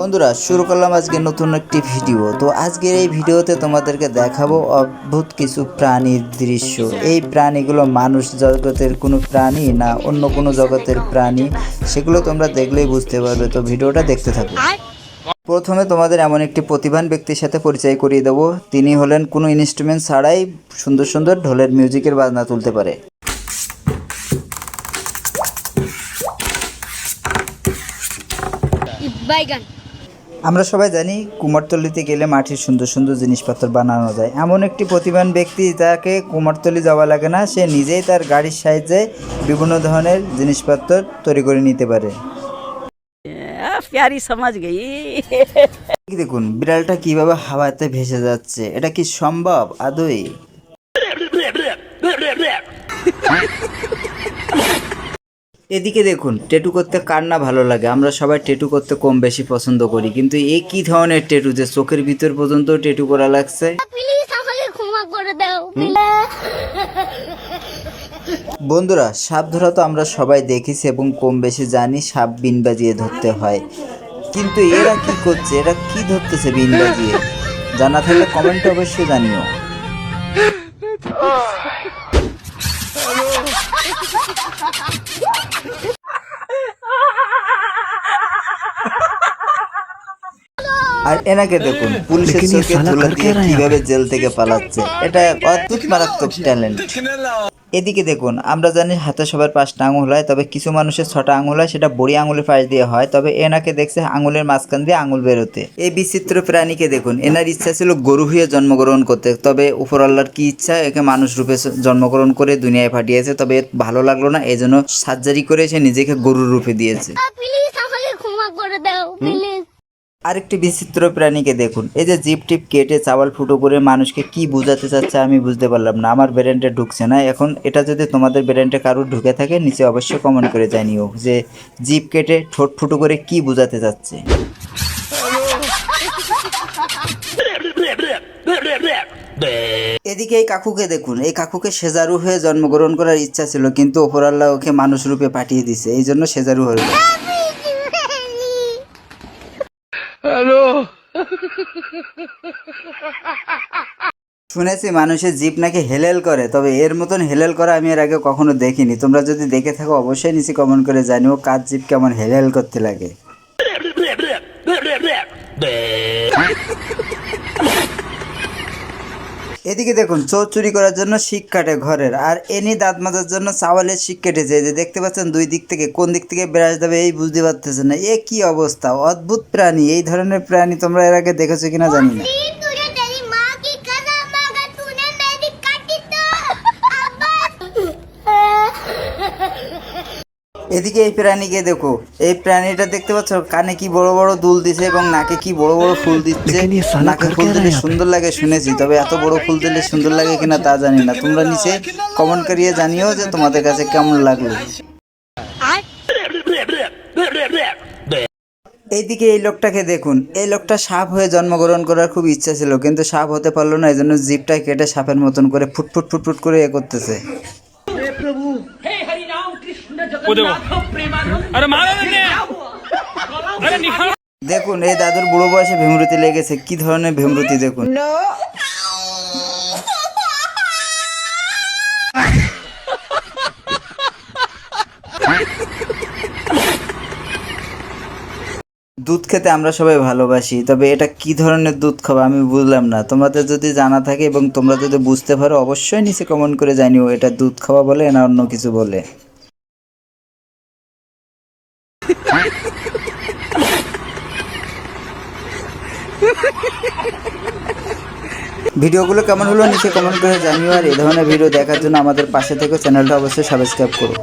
বন্ধুরা, শুরু করলাম আজকে নতুন একটি ভিডিও। তো আজকের এই ভিডিওতে তোমাদেরকে দেখাবো অদ্ভুত কিছু প্রাণীর দৃশ্য। এই প্রাণীগুলো মানুষ জগতের কোনো প্রাণী না অন্য কোনো জগতের প্রাণী। সেগুলো তোমরা দেখলেই বুঝতে পারবে। তো ভিডিওটা দেখতে থাকো। প্রথমে তোমাদের এমন একটি প্রতিভান ব্যক্তির সাথে পরিচয় করিয়ে দেবো। তিনি হলেন কোনো ইনস্ট্রুমেন্ট ছাড়াই সুন্দর সুন্দর ঢোলের মিউজিকের বাজনা তুলতে পারে। বাইগান। আমরা সবাই জানি কুমারতলিতে গেলে মাটির সুন্দর সুন্দর জিনিসপত্র বানানো যায়। এমন একটি প্রতিভান ব্যক্তি তাকে কুমারতলি যাওয়া লাগে না সে নিজেই তার গাড়ির সাহায্যে বিভিন্ন ধরনের জিনিসপত্র তৈরি করে নিতে পারে। সমাজ দেখুন বিড়ালটা কীভাবে হাওয়াতে ভেসে যাচ্ছে এটা কি সম্ভব? আদৌ এদিকে দেখুন টেটু করতে কার না ভালো লাগে? আমরা সবাই টেটু করতে কম বেশি পছন্দ করি কিন্তু এই কি ধরনের টেটু যে চোখের ভিতর পর্যন্ত টেটু করা লাগছে? বন্ধুরা সাপ ধরা তো আমরা সবাই দেখেছি এবং কম বেশি জানি সাপ বিন বাজিয়ে ধরতে হয়। কিন্তু এরা কি করছে? এরা কি ধরতেছে বিন বাজিয়ে? জানা থাকলে কমেন্টে অবশ্যই জানিও। আর এনাকে দেখুন পুলিশের চোখে ধুলো দিয়ে কীভাবে জেল থেকে পালাচ্ছে এটা অদ্ভুত মারাত্মক ট্যালেন্ট এদিকে দেখুন আমরা জানি হাতে সবার পাঁচটা আঙুল হয় তবে কিছু মানুষের ছটা আঙুল হয় সেটা বড়ি আঙুলের পাশ দিয়ে হয় তবে এনাকে দেখছে আঙুলের মাঝখান দিয়ে আঙুল বেরোতে। এই বিচিত্র প্রাণীকে দেখুন এনার ইচ্ছা ছিল গরু হয়ে জন্মগ্রহণ করতে তবে উপর আল্লাহর কি ইচ্ছা একে মানুষ রূপে জন্মগ্রহণ করে দুনিয়ায় পাঠিয়েছে তবে ভালো লাগল না এই জন্য সার্জারি করে সে নিজেকে গরুর রূপে দিয়েছে। প্লিজ আমাকে ক্ষমা করে দাও প্লিজ আরেকটি বিচিত্র প্রাণীকে দেখুন। এই যে জিপ টিপ কেটে চাওয়াল ফুটো করে মানুষকে কি বোঝাতে চাচ্ছে আমি বুঝতে পারলাম না। আমার ব্রেনটা ঢুকছে না। এখন এটা যদি তোমাদের ব্রেনটা কারোর ঢুকে থাকে, নিচে অবশ্যই কমেন্ট করে জানিও যে জিপ কেটে ঠোঁট ফুটো করে কি বোঝাতে চাচ্ছে। এদিকে এই কাকুকে দেখুন। এই কাকুকে সেজারু হয়ে জন্মগ্রহণ করার ইচ্ছা ছিল, কিন্তু ওপরাল্লাহ ওকে মানুষ রূপে পাঠিয়ে দিছে এই জন্য সেজারু হলো শুনেছি মানুষের জিপ নাকি হেলেল করে তবে এর মতন হেলেল করা আমি এর আগে কখনো দেখিনি। তোমরা যদি দেখে থাকো অবশ্যই নিচে কমেন্ট করে জানিও কার জিপ কেমন হেলেল করতে লাগে। এদিকে দেখুন, চোর চুরি করার জন্য শিক কাটে ঘরের, আর এনি দাঁত মাজার জন্য চাওয়ালের শিক কেটেছে যে দেখতে পাচ্ছেন, দুই দিক থেকে, কোন দিক থেকে ব্রাশ দেবে এই বুঝতে পারতেছে না। এ কি অবস্থা? অদ্ভুত প্রাণী, এই ধরনের প্রাণী তোমরা এর আগে দেখেছ কিনা জানি না। এদিকে এই প্রাণীকে দেখো এই প্রাণীটা দেখতে পাচ্ছ কানে কি বড় বড় দুল দিছে এবং নাকে কি বড় বড় ফুল দিচ্ছে। নাকে ফুল দিলে সুন্দর লাগে শুনেছি তবে এত বড় ফুল দিলে সুন্দর লাগে কিনা তা জানি না। তোমরা নিচে কমেন্ট করিয়ে জানিও যে তোমাদের কাছে কেমন লাগল। এইদিকে এই লোকটাকে দেখুন এই লোকটা সাপ হয়ে জন্মগ্রহণ করার খুব ইচ্ছা ছিল কিন্তু সাপ হতে পারল না এই জন্য জিপটা কেটে সাপের মতন করে ফুটফুট ফুটফুট করে এ করতেছে। अरे मारो मैंने अरे निखार দেখুন এই দাদুর বুড়ো বয়সে ভীমরতি লেগেছে কি ধরনের ভীমরতি দেখুন দুধ খেতে আমরা সবাই ভালোবাসি তবে এটা কি ধরনের দুধ খাবো আমি বুঝলাম না তোমাদের যদি জানা থাকে এবং তোমরা যদি বুঝতে পারো অবশ্যই নিচে কমেন্ট করে জানিও এটা দুধ খাওয়া বলে না অন্য কিছু বলে ভিডিওগুলো কেমন হলো নিচে কমেন্ট করে জানিও, আর এই ধরনের ভিডিও দেখার জন্য আমাদের পাশে থেকে চ্যানেলটা অবশ্যই সাবস্ক্রাইব করো।